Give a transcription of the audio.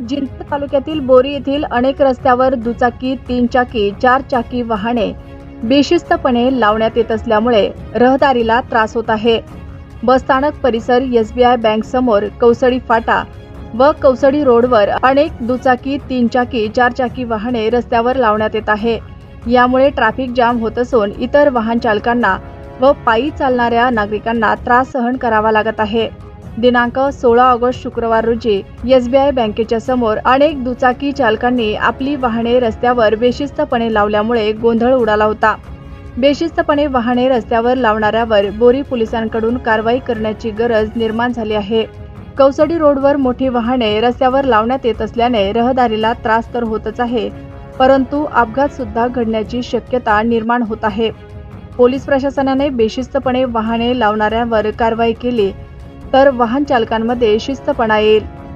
जिंतूर तालुक्यातील बोरी येथील अनेक रस्त्यावर दुचाकी तीन चाकी चार चाकी वाहने बेशिस्तपणे लावण्यात येत असल्यामुळे रहदारीला त्रास होत आहे. बसस्थानक परिसर एसबीआय बँक समोर कौसडी फाटा व कौसडी रोडवर अनेक दुचाकी तीन चाकी चार चाकी वाहने रस्त्यावर लावण्यात येत आहे. यामुळे ट्रॅफिक जाम होत असून इतर वाहन चालकांना व पायी चालणाऱ्या नागरिकांना त्रास सहन करावा लागत आहे. दिनांक सोळा ऑगस्ट शुक्रवार रोजी एसबीआय बँकेच्या समोर अनेक दुचाकी चालकांनी आपली वाहने रस्त्यावर बेशिस्तपणे लावल्यामुळे गोंधळ उडाला होता. बेशिस्तपणे वाहने रस्त्यावर लावणाऱ्यावर बोरी पोलिसांकडून कारवाई करण्याची गरज निर्माण झाली आहे. कौसडी रोडवर मोठी वाहने रस्त्यावर लावण्यात येत असल्याने रहदारीला त्रास तर होतच आहे परंतु अपघात सुद्धा घडण्याची शक्यता निर्माण होत आहे. पोलीस प्रशासनाने बेशिस्तपणे वाहने लावणाऱ्यांवर कारवाई केली तर वाहन चालकांमध्ये शिस्तपणा येईल.